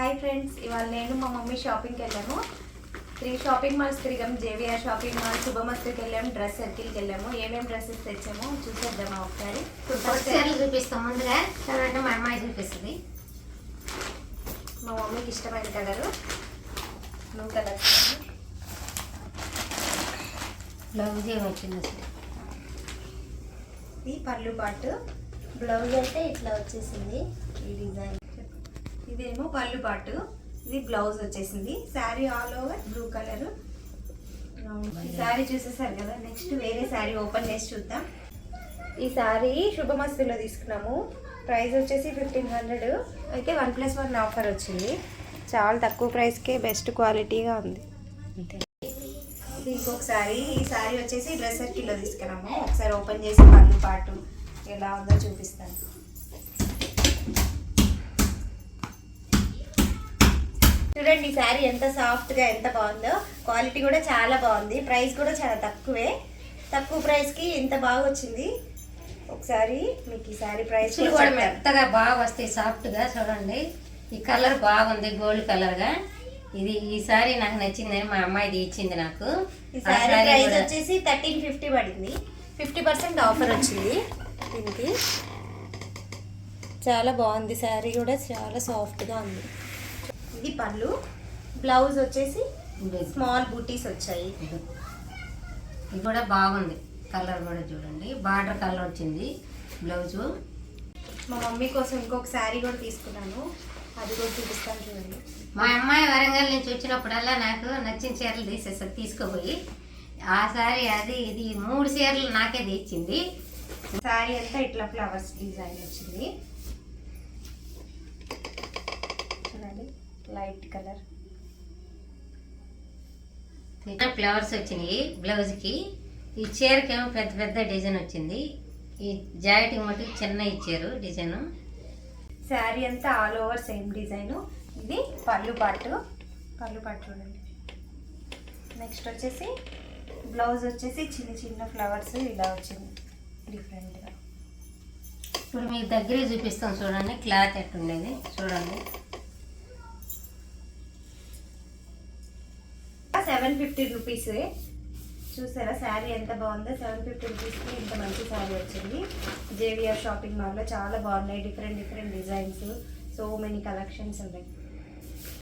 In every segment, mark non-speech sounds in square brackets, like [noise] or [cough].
Hi friends ఇవాళ నేను మా మమ్మీ షాపింగ్కి వెళ్ళాము. త్రీ షాపింగ్ మాల్స్ తిరిగాము జేవిఆర్ షాపింగ్ మాల్ శుభమస్తుకి వెళ్ళాము డ్రెస్ సర్కిల్కి వెళ్ళాము. ఏమేమి డ్రెస్సెస్ తెచ్చామో చూసేద్దామా ఒకసారి? చీరలు చూపిస్తాం ముందుగా తర్వాత మా అమ్మాయి చూపిస్తుంది. మా మమ్మీకి ఇష్టమైన కలరు బ్లూ కలర్ బ్లౌజ్ ఏమి వచ్చింది అసలు? ఇది పళ్ళు పాటు బ్లౌజ్ అయితే ఇట్లా వచ్చేసింది. ఈ డిజైన్ ఇదేమో పళ్ళు పాటు. ఇది బ్లౌజ్ వచ్చేసింది. Sari all over blue colour. ఈ శారీ చూసేసారు కదా నెక్స్ట్ వేరే శారీ ఓపెన్ చేసి చూద్దాం. ఈ శారీ శుభమస్తులో తీసుకున్నాము. ప్రైస్ వచ్చేసి ఫిఫ్టీన్ హండ్రెడ్. అయితే వన్ ప్లస్ వన్ ఆఫర్ వచ్చింది. చాలా తక్కువ ప్రైస్కే బెస్ట్ క్వాలిటీగా ఉంది. అంతే. ఇంకొక శారీ. ఈ శారీ వచ్చేసి డ్రెస్ కిలో తీసుకున్నాము. ఒకసారి ఓపెన్ చేసి పళ్ళు పాటు ఎలా ఉందో చూపిస్తాను. చూడండి ఈ శారీ ఎంత సాఫ్ట్గా ఎంత బాగుందో. క్వాలిటీ కూడా చాలా బాగుంది. ప్రైస్ కూడా చాలా తక్కువే. తక్కువ ప్రైస్కి ఇంత బాగా వచ్చింది. ఒకసారి మీకు ఈ శారీ ప్రైస్ కూడా మెత్తగా బాగా వస్తాయి సాఫ్ట్గా. చూడండి. ఈ కలర్ బాగుంది గోల్డ్ కలర్గా. ఇది ఈ సారీ నాకు నచ్చింది మా అమ్మాయిది ఇచ్చింది నాకు. ఈ సారీ ప్రైస్ వచ్చేసి థర్టీన్ ఫిఫ్టీ పడింది. ఫిఫ్టీ పర్సెంట్ ఆఫర్ వచ్చింది దీనికి. చాలా బాగుంది శారీ కూడా చాలా సాఫ్ట్గా ఉంది. ఇది పళ్ళు బ్లౌజ్ వచ్చేసి. స్మాల్ బూటీస్ వచ్చాయి. ఇది కూడా బాగుంది. కలర్ కూడా చూడండి. బార్డర్ కలర్ వచ్చింది. బ్లౌజు. మా మమ్మీ కోసం ఇంకొక శారీ కూడా తీసుకున్నాను. అది కూడా చూపిస్తాను చూడండి. మా అమ్మాయి వరంగల్ నుంచి వచ్చినప్పుడల్లా నాకు నచ్చిన చీరలు తీసేస్తుంది తీసుకోపోయి ఆ సారీ అది ఇది మూడు చీరలు నాకే తెచ్చింది. శారీ అంతా ఇట్లా ఫ్లవర్స్ డిజైన్ వచ్చింది చూడండి లైట్ కలర్. ఫ్లవర్స్ వచ్చినాయి బ్లౌజ్కి. ఈ చీరకేమో పెద్ద పెద్ద డిజైన్ వచ్చింది. ఈ జాకెట్ మటుకు చిన్న ఇచ్చారు డిజైన్. శారీ అంతా ఆల్ ఓవర్ సేమ్ డిజైన్. ఇది పళ్ళు పాటు. పళ్ళు పాటు చూడండి. నెక్స్ట్ వచ్చేసి బ్లౌజ్ వచ్చేసి చిన్న చిన్న ఫ్లవర్స్ ఇలా వచ్చింది. డిఫరెంట్గా ఇప్పుడు మీకు దగ్గరే చూపిస్తాం చూడండి క్లాత్ ఎట్టుండేది చూడండి. సెవెన్ ఫిఫ్టీ రూపీస్ చూసారా శారీ ఎంత బాగుందో. సెవెన్ ఫిఫ్టీ రూపీస్కి ఇంత మంచి శారీ వచ్చింది. జేవిఆర్ షాపింగ్ మాల్లో చాలా బాగున్నాయి. Different different designs so many collections ఉన్నాయి.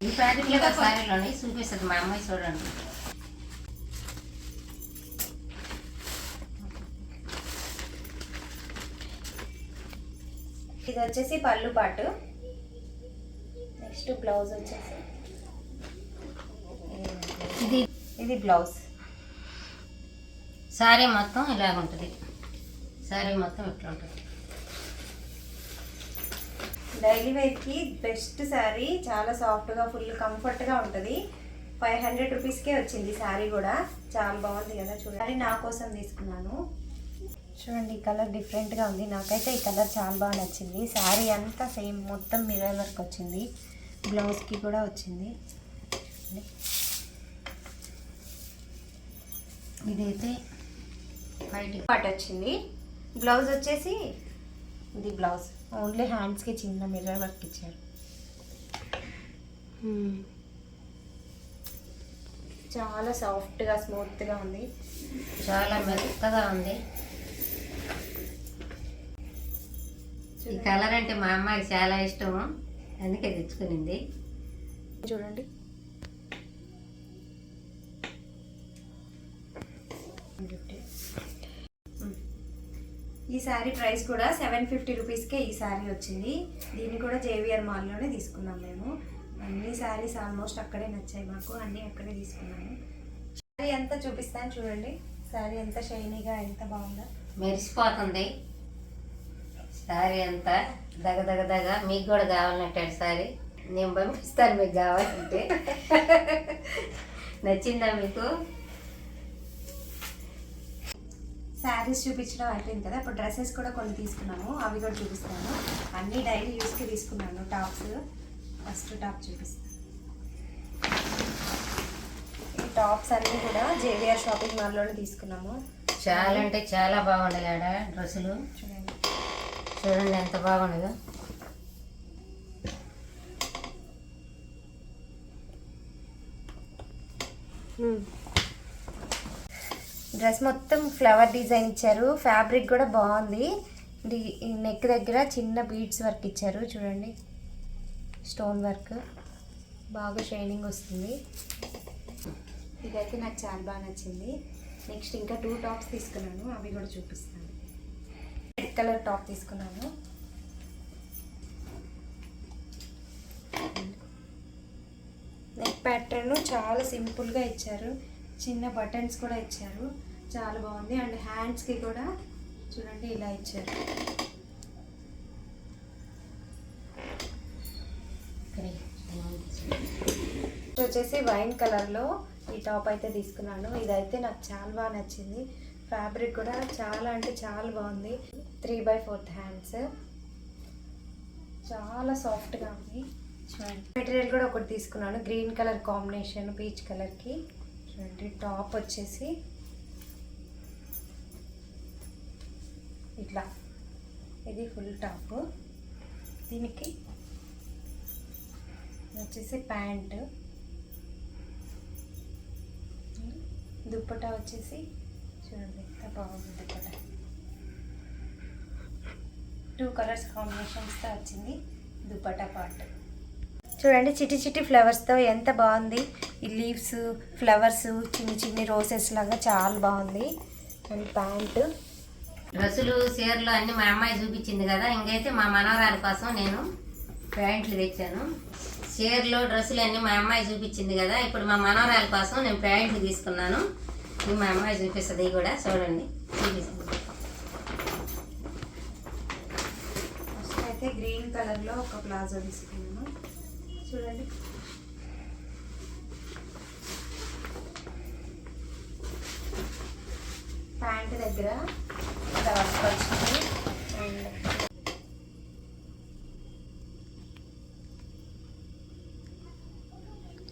ఈ ప్యాకెట్లో సారీలోని చూపిస్తుంది మా అమ్మాయి చూడండి. ఇది వచ్చేసి పళ్ళు పాటు. నెక్స్ట్ బ్లౌజ్ వచ్చేసి. ఇది బ్లౌజ్. సారీ మొత్తం ఇలాగ ఉంటుంది. సారీ మొత్తం ఇట్లా ఉంటుంది. డైలీ వేర్కి బెస్ట్ శారీ చాలా సాఫ్ట్గా ఫుల్ కంఫర్ట్గా ఉంటుంది. ఫైవ్ హండ్రెడ్ రూపీస్కే వచ్చింది శారీ కూడా. చాలా బాగుంది కదా చూడండి. నా కోసం తీసుకున్నాను. చూడండి ఈ కలర్ డిఫరెంట్గా ఉంది. నాకైతే ఈ కలర్ చాలా బాగా నచ్చింది. శారీ అంతా సేమ్ మొత్తం మిర్రర్ వర్క్ వచ్చింది. బ్లౌజ్కి కూడా వచ్చింది. ఇదైతే వైట్ పాట వచ్చింది. బ్లౌజ్ వచ్చేసి ఇది బ్లౌజ్. ఓన్లీ హ్యాండ్స్కి చిన్న మిర్రర్ వర్క్ ఇచ్చారు. చాలా సాఫ్ట్గా స్మూత్గా ఉంది. చాలా మెత్తగా ఉంది. ఈ కలర్ అంటే మా అమ్మాయికి చాలా ఇష్టము. అందుకే తెచ్చుకునింది. చూడండి. ఈ శారీ ప్రైస్ కూడా సెవెన్ ఫిఫ్టీ రూపీస్కే ఈ శారీ వచ్చింది. దీన్ని కూడా జేవిఆర్ మాల్లోనే తీసుకున్నాం మేము. అన్ని శారీస్ ఆల్మోస్ట్ అక్కడే నచ్చాయి మాకు. అన్నీ అక్కడే తీసుకున్నాము. శారీ అంతా చూపిస్తాను చూడండి. శారీ ఎంత షైనీగా ఎంత బాగుందో. మెరిసిపోతుంది. సారీ అంతా దగ దగ దగ. మీకు కూడా కావాలంటే సారీ నేను పంపిస్తాను మీకు కావాలంటే. [laughs] నచ్చిందా మీకు? శారీస్ చూపించడం అయిపోయింది కదా. ఇప్పుడు డ్రెస్సెస్ కూడా కొన్ని తీసుకున్నాము. అవి కూడా చూపిస్తాను అన్నీ డైలీ యూస్కి తీసుకున్నాను టాప్స్. ఫస్ట్ టాప్ చూపిస్తాను. ఈ టాప్స్ అన్నీ కూడా జేవిఆర్ షాపింగ్ మాల్లోనే తీసుకున్నాము. చాలా అంటే చాలా బాగుండేది ఆడ డ్రెస్సులు. చూడండి. చూడండి ఎంత బాగుండదు. డ్రెస్ మొత్తం ఫ్లవర్ డిజైన్ ఇచ్చారు. ఫ్యాబ్రిక్ కూడా బాగుంది. నెక్ దగ్గర చిన్న బీడ్స్ వర్క్ ఇచ్చారు. చూడండి. Stone work. బాగా షైనింగ్ వస్తుంది. ఇదైతే నాకు చాలా బాగా నచ్చింది. నెక్స్ట్ ఇంకా టూ టాప్స్ తీసుకున్నాను. అవి కూడా చూపిస్తాను. రెడ్ కలర్ టాప్ తీసుకున్నాను. నెక్ ప్యాటర్న్ చాలా సింపుల్గా ఇచ్చారు. చిన్న బటన్స్ కూడా ఇచ్చారు. చాలా బాగుంది. అండ్ హ్యాండ్స్కి కూడా చూడండి ఇలా ఇచ్చారు. వచ్చేసి వైన్ కలర్లో ఈ టాప్ అయితే తీసుకున్నాను. ఇదైతే నాకు చాలా బాగా నచ్చింది. ఫ్యాబ్రిక్ కూడా చాలా అంటే చాలా బాగుంది. Three by fourth hands. చాలా సాఫ్ట్గా ఉంది. మెటీరియల్ కూడా ఒకటి తీసుకున్నాను. గ్రీన్ కలర్ కాంబినేషన్ పీచ్ కలర్కి చూడండి టాప్ వచ్చేసి ఇట్లా. ఇది ఫుల్ టాప్. దీనికి వచ్చేసి ప్యాంట్. దుప్పటా వచ్చేసి చూడండి ఎంత బాగుంది దుప్పటా. టూ కలర్స్ కాంబినేషన్స్తో వచ్చింది దుప్పటా పార్ట్. చూడండి చిట్టి చిట్టి ఫ్లవర్స్తో ఎంత బాగుంది. ఈ లీవ్స్ ఫ్లవర్స్ చిన్ని చిన్ని రోసెస్ లాగా చాలా బాగుంది. అండ్ ప్యాంట్ డ్రెస్సులు చీరలు అన్ని మా అమ్మాయి చూపించింది కదా. ఇంకైతే మా మనవరాలి కోసం నేను ప్యాంట్లు తెచ్చాను. చీరలు డ్రెస్సులు అన్ని మా అమ్మాయి చూపించింది కదా. ఇప్పుడు మా మనవరాలి కోసం నేను ప్యాంట్లు తీసుకున్నాను. ఇది మా అమ్మాయి చూపిస్తుంది కూడా చూడండి. చూపిస్తుంది ఫస్ట్ అయితే గ్రీన్ కలర్లో ఒక ప్లాజో తీసుకున్నాను. చూడండి. ప్యాంట్ దగ్గర వచ్చింది. అండ్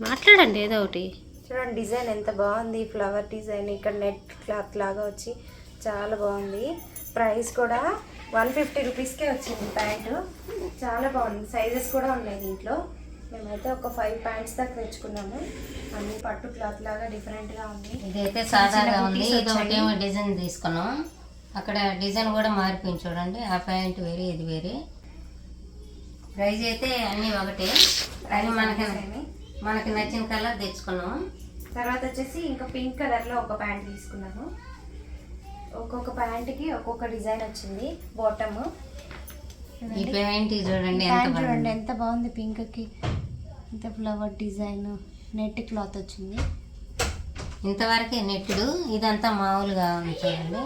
మాట్లాడండి ఏదో ఒకటి. చూడండి డిజైన్ ఎంత బాగుంది. ఫ్లవర్ డిజైన్ ఇక్కడ నెట్ క్లాత్ లాగా వచ్చి చాలా బాగుంది. ప్రైస్ కూడా వన్ ఫిఫ్టీ రూపీస్కే వచ్చింది ప్యాంటు. చాలా బాగుంది. సైజెస్ కూడా ఉన్నాయి దీంట్లో. మేమైతే ఒక ఫైవ్ ప్యాంట్స్ దాకా తెచ్చుకున్నాము. అన్ని పట్టు క్లాత్ లాగా డిఫరెంట్గా ఉంది ఇదైతే సాదాగా ఉంది. బుటీస్ ఇది వచ్చాయి. ఒకటేమో డిజైన్ తీసుకున్నాం. అక్కడ డిజైన్ కూడా మారిపోయింది చూడండి. ఆ ప్యాంట్ వేరే ఇది వేరే. ప్రైజ్ అయితే అన్నీ ఒకటే. కానీ మనకి మనకి నచ్చిన కలర్ తెచ్చుకున్నాం. తర్వాత వచ్చేసి ఇంకా పింక్ కలర్లో ఒక ప్యాంట్ తీసుకున్నాము. ఒక్కొక్క ప్యాంట్కి ఒక్కొక్క డిజైన్ వచ్చింది. బాటమ్ ఈ ప్యాంట్ చూడండి ఎంత ప్యాంట్ చూడండి బాగుంది ఎంత బాగుంది పింక్కి. ఇంత ఫ్లవర్ డిజైన్ నెట్ క్లాత్ వచ్చింది. ఇంతవరకే నెట్టుడు ఇదంతా మామూలుగా ఉంది చూడండి.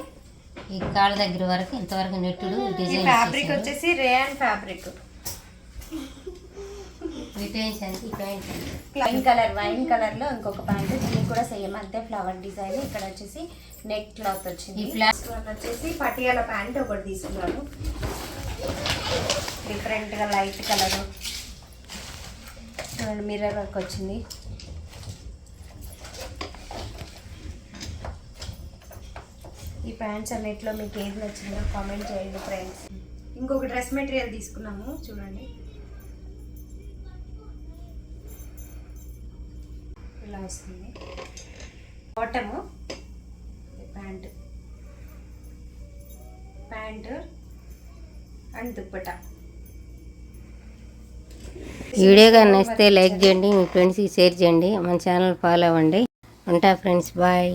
ఈ కాళ్ళ దగ్గర వరకు ఇంతవరకు నెట్టుడు డిజైన్ ఫ్యాబ్రిక్ వచ్చేసి rayon fabric? Wine colour wine కలర్లో ఇంకొక ప్యాంట్ దీనికి కూడా సేమ్ అంతే ఫ్లవర్ డిజైన్ ఇక్కడ వచ్చేసి నెక్ క్లాత్ వచ్చింది. ఈ ఫ్లా- Next one వచ్చేసి పటియాల ప్యాంట్ ఒకటి తీసుకున్నాను. డిఫరెంట్గా లైట్ కలర్. మిర్రర్ వర్క్ వచ్చింది. ఈ ప్యాంట్స్ అన్నిట్లో మీకు ఏది నచ్చిందో కామెంట్ చేయండి ఫ్రెండ్స్. ఇంకొక డ్రెస్ మెటీరియల్ తీసుకున్నాము చూడండి. ఇలా వస్తుంది. Bottom pant. Pant and dupatta. Video కానీ నచ్చితే లైక్ చేయండి మీ ఫ్రెండ్స్కి షేర్ చేయండి మన ఛానల్ ఫాలో అవ్వండి. ఉంటా ఫ్రెండ్స్ బాయ్.